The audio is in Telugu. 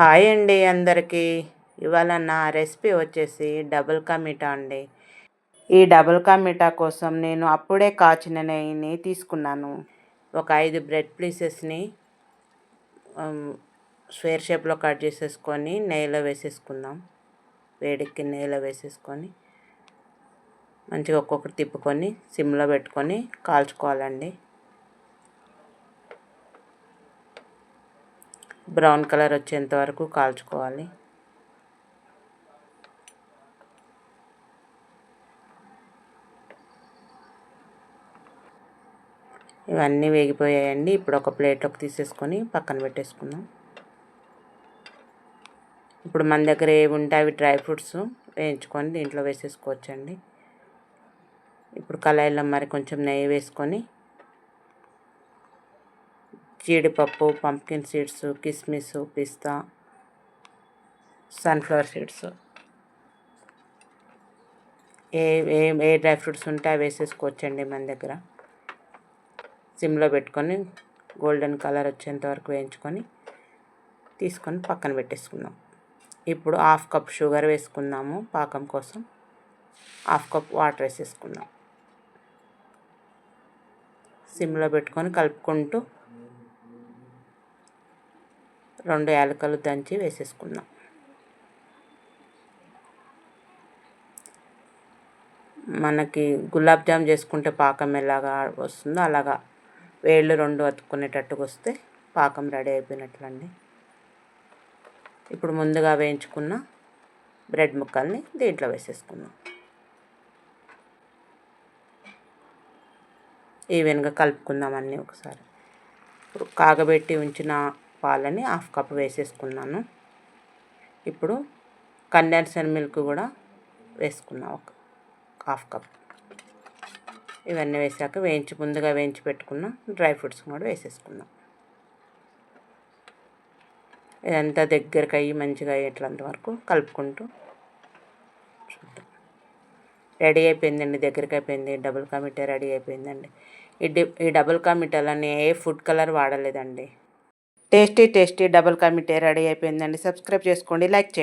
హాయ్ అండి అందరికీ. ఇవాళ నా రెసిపీ వచ్చేసి డబుల్ కా అండి. ఈ డబుల్ కా కోసం నేను అప్పుడే కాచిన నెయ్యిని తీసుకున్నాను. ఒక ఐదు బ్రెడ్ పీసెస్ని స్క్వేర్ షేప్లో కట్ చేసేసుకొని నెయ్యిలో వేసేసుకుందాం. వేడికి నెయ్యిలో వేసేసుకొని మంచిగా ఒక్కొక్కటి తిప్పుకొని సిమ్లో పెట్టుకొని కాల్చుకోవాలండి. బ్రౌన్ కలర్ వచ్చేంత వరకు కాల్చుకోవాలి. ఇవన్నీ వేగిపోయాయండి. ఇప్పుడు ఒక ప్లేట్లోకి తీసేసుకొని పక్కన పెట్టేసుకుందాం. ఇప్పుడు మన దగ్గర ఏవి ఉంటే అవి డ్రై ఫ్రూట్స్ వేయించుకొని దీంట్లో వేసేసుకోవచ్చండి. ఇప్పుడు కళాయిలో మరి కొంచెం నెయ్యి వేసుకొని జీడిపప్పు పంప్కిన్ సీడ్స్ కిస్మిస్ పిస్తా సన్ఫ్లవర్ సీడ్స్. ఏ ఏ ఏ డ్రై ఫ్రూట్స్ ఉంటే అవి వేసేసుకోవచ్చండి మన దగ్గర. సిమ్లో పెట్టుకొని గోల్డెన్ కలర్ వచ్చేంత వరకు వేయించుకొని తీసుకొని పక్కన పెట్టేసుకుందాం. ఇప్పుడు హాఫ్ కప్ షుగర్ వేసుకుందాము పాకం కోసం. హాఫ్ కప్ వాటర్ వేసేసుకుందాం. సిమ్లో పెట్టుకొని కలుపుకుంటూ రెండు యాలకలు దంచి వేసేసుకుందాం. మనకి గులాబ్ జామ్ చేసుకుంటే పాకం ఎలాగా వస్తుందో అలాగా వేళ్ళు రెండు అతుక్కునేటట్టుగా వస్తే పాకం రెడీ అయిపోయినట్లండి. ఇప్పుడు ముందుగా వేయించుకున్న బ్రెడ్ ముక్కల్ని దీంట్లో వేసేసుకుందాం. ఈవెన్గా కలుపుకుందాం అన్నీ ఒకసారి. ఇప్పుడు కాగబెట్టి ఉంచిన పాలని హాఫ్ కప్ వేసేసుకున్నాను. ఇప్పుడు కండెన్సర్ మిల్క్ కూడా వేసుకున్నాను ఒక హాఫ్ కప్. ఇవన్నీ వేసాక వేయించి ముందుగా వేయించి పెట్టుకున్న డ్రై ఫ్రూట్స్ కూడా వేసేసుకుందాం ఇదంతా దగ్గరికి అయ్యి మంచిగా అయ్యేట్లంత వరకు కలుపుకుంటూ చూద్దాం. రెడీ అయిపోయిందండి దగ్గరికి అయిపోయింది డబుల్ కా మిఠాయి రెడీ అయిపోయిందండి. ఈ ఈ డబుల్ కా ఏ ఫుడ్ కలర్ వాడలేదండి. టేస్టీ టేస్టీ డబుల్ కా మిఠాయి రెడీ అయిపోయిందండి. సబ్స్క్రైబ్ చేసుకోండి లైక్ చేయండి.